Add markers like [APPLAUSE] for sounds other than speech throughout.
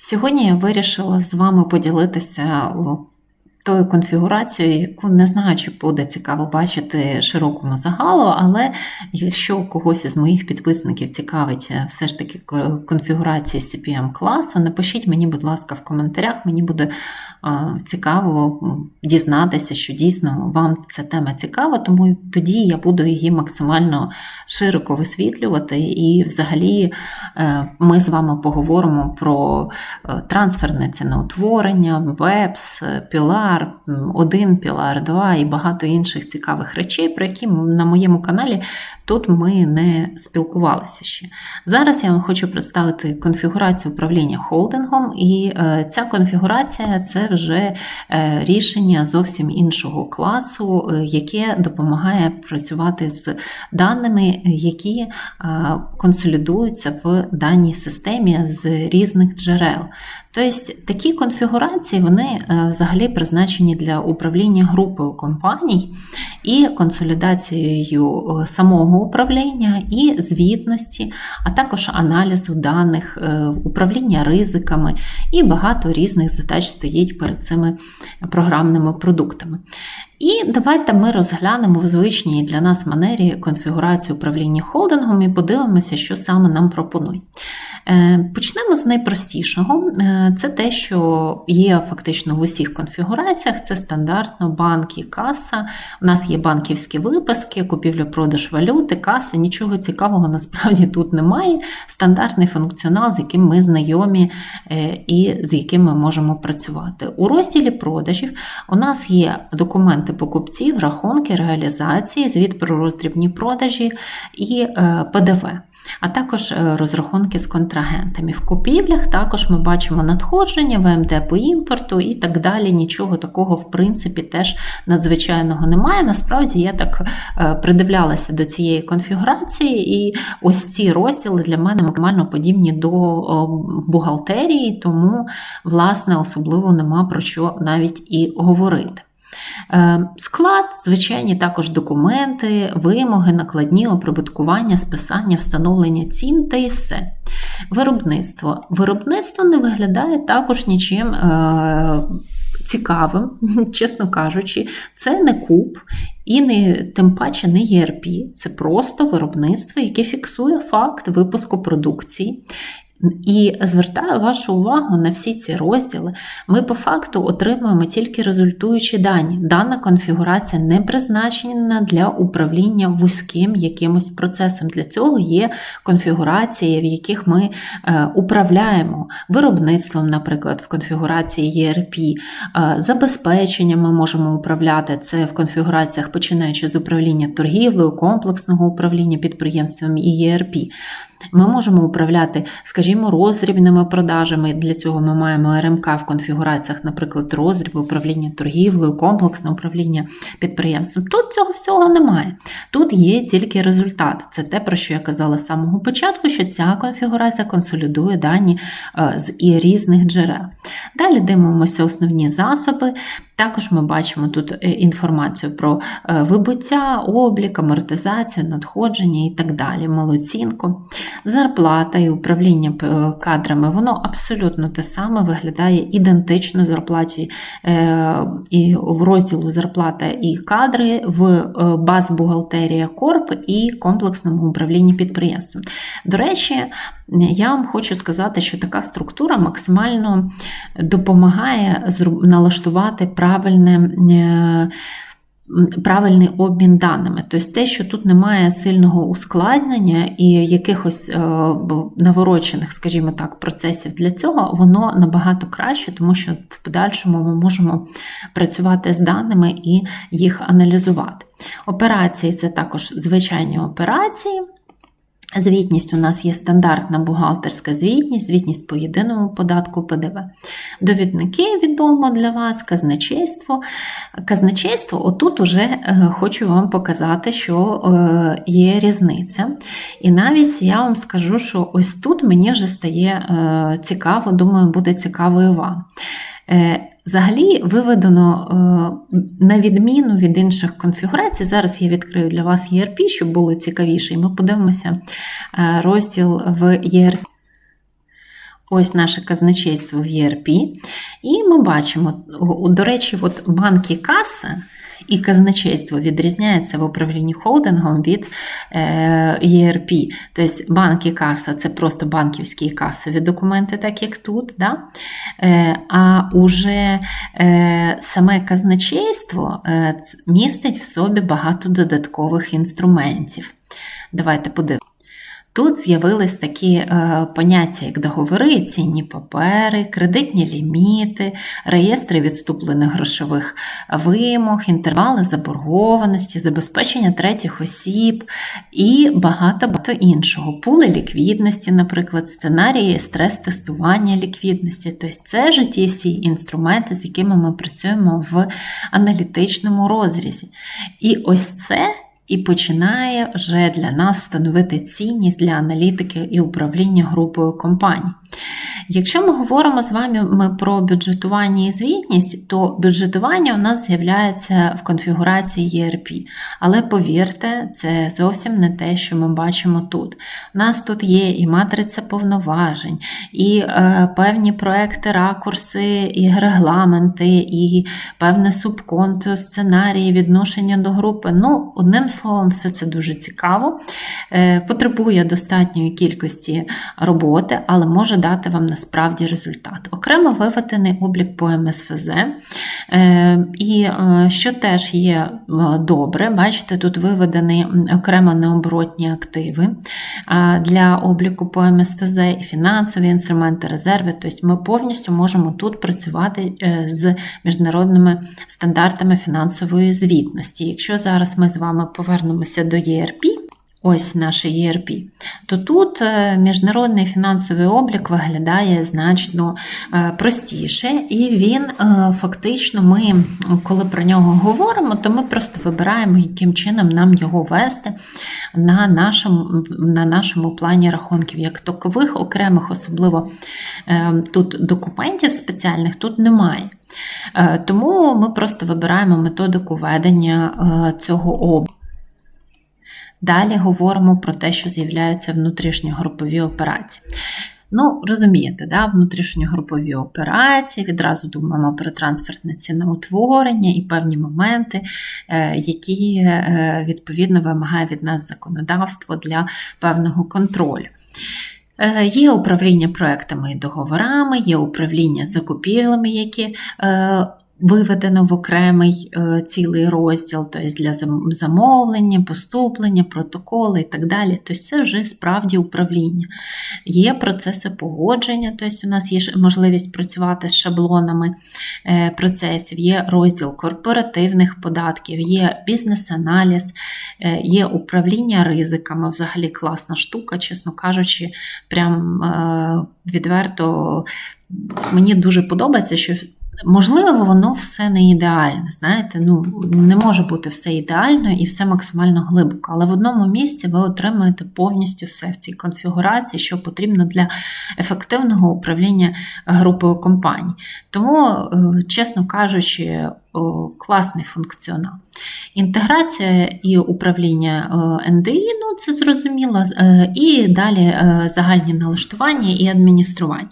Сьогодні я вирішила з вами поділитися тою конфігурацією, яку не знаю, чи буде цікаво бачити широкому загалу, але якщо когось із моїх підписників цікавить е, все ж таки конфігурація CPM класу, напишіть мені, будь ласка, в коментарях. Мені буде е, цікаво дізнатися, що дійсно вам ця тема цікава, тому тоді я буду її максимально широко висвітлювати. І взагалі е, ми з вами поговоримо про трансферне ціноутворення, BEPS, Pilar, 1, Pilar 2 і багато інших цікавих речей, про які на моєму каналі тут ми не спілкувалися ще. Зараз я вам хочу представити конфігурацію управління холдингом, і е, ця конфігурація це вже е, рішення зовсім іншого класу, е, яке допомагає працювати з даними, які консолідуються в даній системі з різних джерел. Тобто такі конфігурації вони е, взагалі призначені для управління групою компаній і консолідацією е, самого управління і звітності, а також аналізу даних, е, управління ризиками і багато різних задач стоїть перед цими програмними продуктами. І давайте ми розглянемо в звичній для нас манері конфігурацію управління холдингом і подивимося, що саме нам пропонують. Почнемо з найпростішого. Це те, що є фактично в усіх конфігураціях. Це стандартно банк і каса. У нас є банківські виписки, купівля-продаж валюти, каса. Нічого цікавого насправді тут немає. Стандартний функціонал, з яким ми знайомі е, і з яким ми можемо працювати. У розділі продажів у нас є документи покупців, рахунки, реалізації, звіт про роздрібні продажі і е, ПДВ а також е, розрахунки з контрагентами. В купівлях також ми бачимо надходження, ВМД по імпорту і так далі. Нічого такого, в принципі, теж надзвичайного немає. Насправді я так е, придивлялася до цієї конфігурації, і ось ці розділи для мене максимально подібні до бухгалтерії, тому, власне, особливо нема про що навіть і говорити. Е, Склад, звичайні також документи, вимоги, накладні, оприбуткування, списання, встановлення цін та і все. Виробництво. Виробництво не виглядає також нічим е, цікавим, [LAUGHS] чесно кажучи, це не куб і не тим паче не ERP. Це просто виробництво, яке фіксує факт випуску продукції. І звертаю вашу увагу на всі ці розділи. Ми по факту отримуємо тільки результуючі дані. Дана конфігурація не призначена для управління вузьким якимось процесом. Для цього є конфігурації, в яких ми е, управляємо виробництвом, наприклад, в конфігурації ERP, е, забезпеченням ми можемо управляти це в конфігураціях, починаючи з управління торгівлею, комплексного управління підприємствами і ERP. Ми можемо управляти, скажімо, роздрібними продажами. Для цього ми маємо РМК в конфігураціях, наприклад, роздріб, управління торгівлею, комплексне управління підприємством. Тут цього всього немає. Тут є тільки результат. Це те, про що я казала з самого початку, що ця конфігурація консолідує дані е, з і різних джерел. Далі дивимося основні засоби. Також ми бачимо тут е, інформацію про е, вибуття, облік, амортизацію, надходження і так далі, малоцінку. Зарплата і управління е, кадрами, воно абсолютно те саме виглядає ідентично зарплаті і в розділу зарплата і кадри в баз бухгалтерія Корп і комплексному управлінні підприємством. До речі, я вам хочу сказати, що така структура максимально допомагає налаштувати правильне. Правильний обмін даними, тобто те, що тут немає сильного ускладнення і якихось е, наворочених, скажімо так, процесів для цього, воно набагато краще, тому що в подальшому ми можемо працювати з даними і їх аналізувати. Операції це також звичайні операції. Звітність у нас є стандартна бухгалтерська звітність, звітність по єдиному податку ПДВ. Довідники відомо для вас, казначейство. Казначейство, отут уже е, хочу вам показати, що е, є різниця. І навіть я вам скажу, що ось тут мені вже стає е, цікаво, думаю, буде цікаво і вам. Взагалі виведено на відміну від інших конфігурацій. Зараз я відкрию для вас ERP, щоб було цікавіше, і ми подивимося розділ в ERP. Ось наше казначейство в ERP. І ми бачимо, до речі, от банки каса і казначейство відрізняється в управлінні холдингом від ЄРП. Тобто банк і каса це просто банківські і касові документи, так як тут. Да? Е, а уже е, саме казначейство е, містить в собі багато додаткових інструментів. Давайте подивимося. Тут з'явились такі е, поняття, як договори, цінні папери, кредитні ліміти, реєстри відступлених грошових вимог, інтервали заборгованості, забезпечення третіх осіб і багато багато іншого. Пули ліквідності, наприклад, сценарії стрес-тестування ліквідності. Тобто це ж ті всі інструменти, з якими ми працюємо в аналітичному розрізі. І ось це і починає вже для нас становити цінність для аналітики і управління групою компаній. Якщо ми говоримо з вами ми про бюджетування і звітність, то бюджетування у нас з'являється в конфігурації ERP. Але повірте, це зовсім не те, що ми бачимо тут. У нас тут є і матриця повноважень, і е, певні проекти, ракурси, і регламенти, і певне субконто, сценарії, відношення до групи. Ну, одним словом, все це дуже цікаво. Е, потребує достатньої кількості роботи, але може дати вам насправді результат. Окремо виведений облік по МСФЗ. Е, І е, що теж є е, добре, бачите, тут виведені окремо необоротні активи для обліку по МСФЗ і фінансові інструменти, резерви. Тобто ми повністю можемо тут працювати з міжнародними стандартами фінансової звітності. Якщо зараз ми з вами повернемося до ERP, Ось наше ERP, то тут е, міжнародний фінансовий облік виглядає значно е, простіше, і він е, фактично, ми, коли про нього говоримо, то ми просто вибираємо, яким чином нам його вести на нашому, на нашому плані рахунків. Як такових окремих, особливо тут документів спеціальних тут немає. Тому ми просто вибираємо методику ведення цього обліку. Далі говоримо про те, що з'являються внутрішньогрупові операції. Ну, розумієте, да? внутрішньогрупові операції, відразу думаємо про трансфертне ціноутворення і певні моменти, е, які е, відповідно вимагає від нас законодавство для певного контролю. Е, Є управління проектами і договорами, є управління закупівлями, які виведено в окремий е, цілий розділ, тобто для замовлення, поступлення, протоколи і так далі. Тобто це вже справді управління. Є процеси погодження, тобто у нас є можливість працювати з шаблонами е, процесів, є розділ корпоративних податків, є бізнес-аналіз, е, є управління ризиками. Взагалі класна штука, чесно кажучи, прям відверто мені дуже подобається, що. Можливо, воно все не ідеальне. Знаєте, ну не може бути все ідеально і все максимально глибоко. Але в одному місці ви отримуєте повністю все в цій конфігурації, що потрібно для ефективного управління групою компаній. Тому, е, чесно кажучи, класний функціонал. Інтеграція і управління е, НДІ, ну це зрозуміло, е, і далі е, загальні налаштування і адміністрування.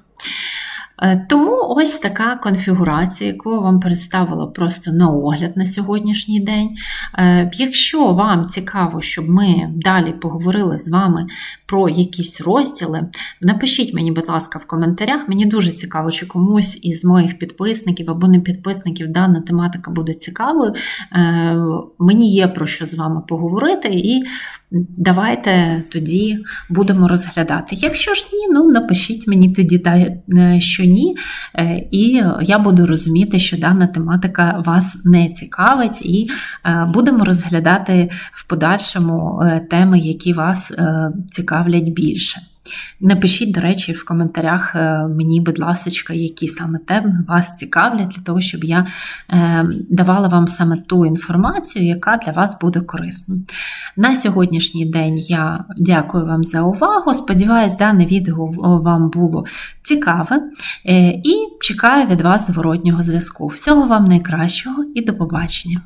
Е, Тому ось така конфігурація, яку я вам представила просто на огляд на сьогоднішній день. Е, Якщо вам цікаво, щоб ми далі поговорили з вами про якісь розділи, напишіть мені, будь ласка, в коментарях. Мені дуже цікаво, чи комусь із моїх підписників або не підписників дана тематика буде цікавою. Е, Мені є про що з вами поговорити, і давайте тоді будемо розглядати. Якщо ж ні, ну напишіть мені тоді, та, е, ні, е, і я буду розуміти, що дана тематика вас не цікавить, і е, будемо розглядати в подальшому е, теми, які вас е, цікавлять більше. Напишіть, до речі, в коментарях е, мені, будь ласка, які саме теми вас цікавлять, для того, щоб я е, давала вам саме ту інформацію, яка для вас буде корисною. На сьогоднішній день я дякую вам за увагу. Сподіваюсь, дане відео вам було цікаве е, і чекаю від вас зворотнього зв'язку. Всього вам найкращого і до побачення!